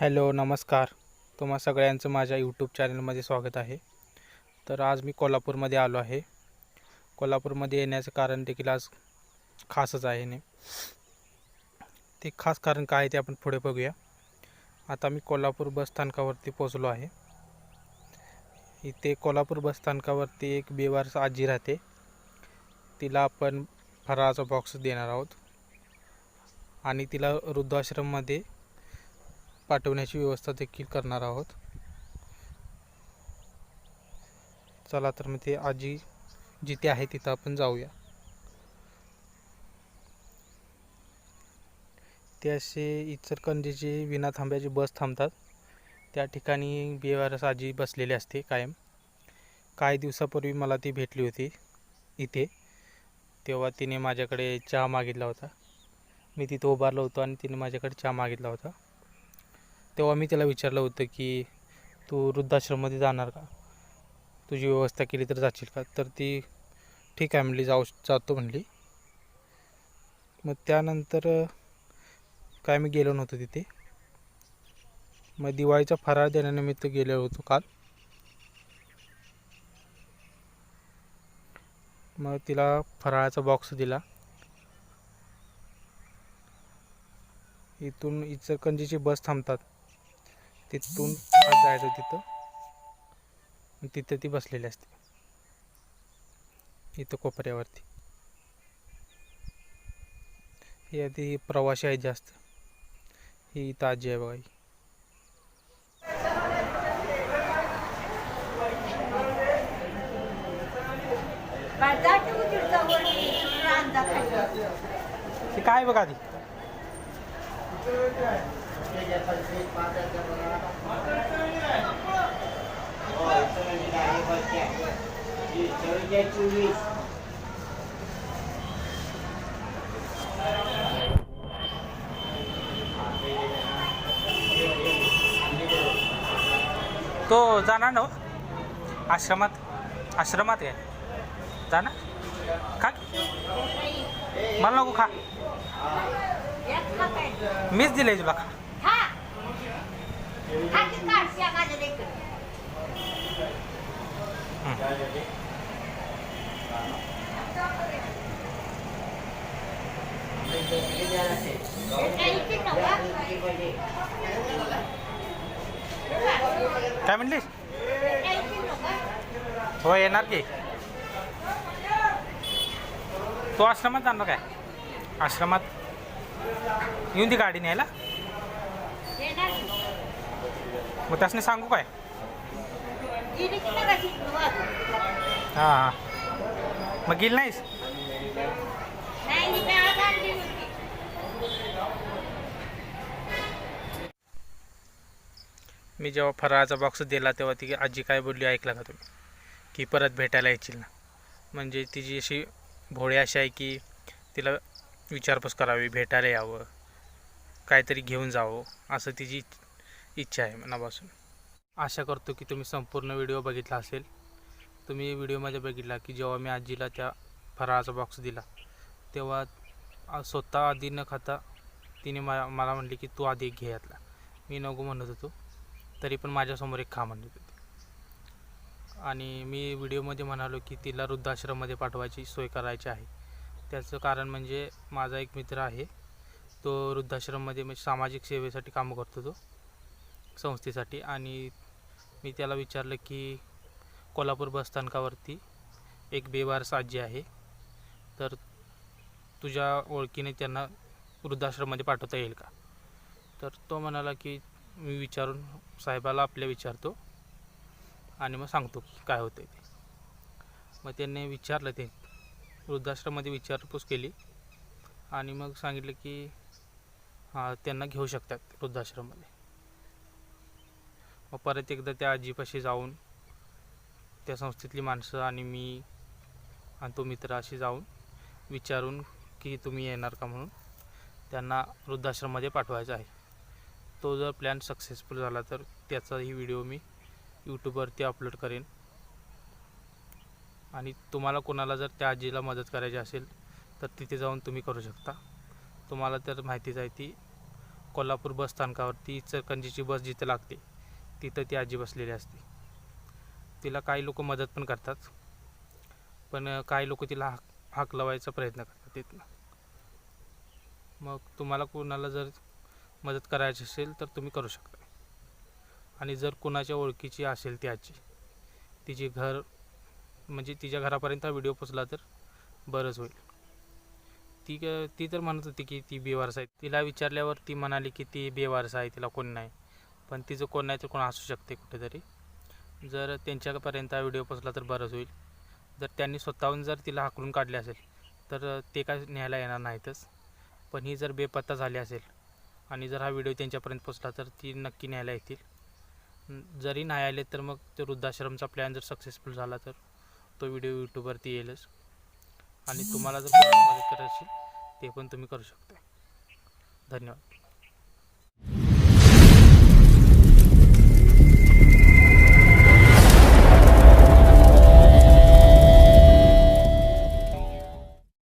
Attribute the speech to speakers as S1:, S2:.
S1: Hello नमस्कार. तुम्हा सगळ्यांचं माझ्या यूट्यूब चॅनलमध्ये स्वागत आहे. तर आज मी कोल्हापूरमध्ये आलो आहे. कोल्हापूरमध्ये येण्याचं कारण देखील आज खासच आहे ने ते खास कारण काय ते आपण पुढे बघूया. आता मी कोल्हापूर बस स्थानकावरती पोचलो आहे. इथे कोल्हापूर बस स्थानकावरती एक बेवारस आजी राहते. तिला आपण फराळाचा बॉक्स देणार आहोत. आणि तिला वृद्धाश्रममध्ये पाठवण्याची व्यवस्था देखील करणार आहोत. चला तर मग ते आजी जिथे आहे तिथं आपण जाऊया. ते असे इचलकरंजीची विना थांब्याची बस थांबतात. त्या ठिकाणी बेवारस आजी बसलेली असते कायम. काही दिवसापूर्वी मला ती भेटली होती इथे. तेव्हा तिने माझ्याकडे चहा मागितला होता. मी तिथं उभारलो होतो आणि तिने माझ्याकडे चहा मागितला होता. तेव्हा मी तिला विचारलं होतं की तू वृद्धाश्रममध्ये जाणार का? तुझी व्यवस्था केली तर जाशील का? तर ती ठीक आहे म्हणली. जाऊ जातो म्हणली. मग त्यानंतर काय मी गेलो नव्हतो तिथे. मग दिवाळीचा फराळ देण्यानिमित्त गेलो होतो काल. मग तिला फराळाचा बॉक्स दिला. इथून इचलकंजीची बस थांबतात. तिथून जायचं तिथं. तिथं ती बसलेली असते. इथं कोपऱ्यावरती. ही आधी प्रवासी आहेत जास्त. ही इथं आजी आहे बघा ते काय बघा ती चोवीस तो जाणार ना हो? आश्रमात? आश्रमात आहे. जाणार खा की. मला नको खा
S2: खा?
S1: मीच दिलंय तुला खा
S2: खा. खा.
S1: काय म्हणलीस.
S2: हो
S1: येणार की तो आश्रमात जाणार काय? आश्रमात? येऊन ती गाडी न्यायला? मग त्यासने सांगू काय? हां हां. मग गेली नाहीस?
S2: नाही,
S1: मी जेव्हा फराळाचा बॉक्स दिला तेव्हा ती आजी काय बोलली ऐकला का तुम्ही? की परत भेटायला येतील ना. म्हणजे तिची अशी भोळी अशी आहे की तिला विचारपूस करावी भेटायला यावं काहीतरी घेऊन जावं असं तिची इच्छा आहे मनापासून. आशा करतो की तुम्ही संपूर्ण व्हिडिओ बघितला असेल. तुम्ही व्हिडिओमध्ये बघितला की जेव्हा मी आजीला त्या फराळाचा बॉक्स दिला तेव्हा स्वतः आधी न खाता तिने मा मला म्हटले की तू आधी एक घे यातला. मी नको म्हणत होतो तरी पण माझ्यासमोर एक खा म्हणत होतो. आणि मी व्हिडिओमध्ये म्हणालो की तिला वृद्धाश्रममध्ये पाठवायची सोय करायची आहे. त्याचं कारण म्हणजे माझा एक मित्र आहे. तो वृद्धाश्रममध्ये म्हणजे सामाजिक सेवेसाठी कामं करतो तो संस्थेसाठी. आणि मी त्याला विचारलं की कोल्हापूर बसस्थानकावरती एक बेवारस आजी आहे. तर तुझ्या ओळखीने त्यांना वृद्धाश्रममध्ये पाठवता येईल का? तर तो म्हणाला की मी विचारून साहेबाला आपल्या विचारतो. आणि मग सांगतो की काय होतं ते. मग त्यांनी विचारलं ते वृद्धाश्रममध्ये विचारपूस केली आणि मग सांगितलं की हां त्यांना घेऊ शकतात वृद्धाश्रममध्ये. मग परत एकदा त्या आजीपाशी जाऊन त्या संस्थेतली माणसं आणि मी आणि तो मित्र अशी जाऊन विचारून की तुम्ही येणार का म्हणून त्यांना वृद्धाश्रममध्ये पाठवायचं आहे. तो जर प्लॅन सक्सेसफुल झाला तर त्याचाही व्हिडिओ मी यूट्यूबवरती अपलोड करेन. आणि तुम्हाला कोणाला जर त्या आजीला मदत करायची असेल तर तिथे जाऊन तुम्ही करू शकता. तुम्हाला तर माहितीच आहे ती कोल्हापूर बस स्थानकावरती इचलकरंजीची बस जिथे लागते तिथं ती आजी बसलेली असते. तिला काही लोक मदत पण करतात. पण काही लोक तिला हाक हाक लावायचा प्रयत्न करतात तिथनं. मग तुम्हाला कोणाला जर मदत करायची असेल तर तुम्ही करू शकता. आणि जर कोणाच्या ओळखीची असेल त्याची तिची तिचे घर म्हणजे तिच्या घरापर्यंत हा व्हिडिओ पोचला तर बरंच होईल. ती क- ती तर म्हणत होती की ती बेवारस आहे. तिला विचारल्यावर ती म्हणाली की ती बेवारस आहे तिला कोण नाही. पण तिचं कोण नाही तर कोण असू शकते कुठेतरी. जर त्यांच्यापर्यंत हा व्हिडिओ पोचला तर बरंच होईल. जर त्यांनी स्वतःहून जर तिला हाकलून काढले असेल तर ते काय न्यायला येणार नाहीतच. पण ही जर बेपत्ता झाली असेल आणि जर हा व्हिडिओ त्यांच्यापर्यंत पोचला तर ती नक्की न्यायला येतील. जरी नाही आले तर मग ते वृद्धाश्रमचा प्लॅन जर सक्सेसफुल झाला तर तो व्हिडिओ यूट्यूबवरती येईलच. आणि तुम्हाला जर मदत करायची ते पण तुम्ही करू शकता. धन्यवाद.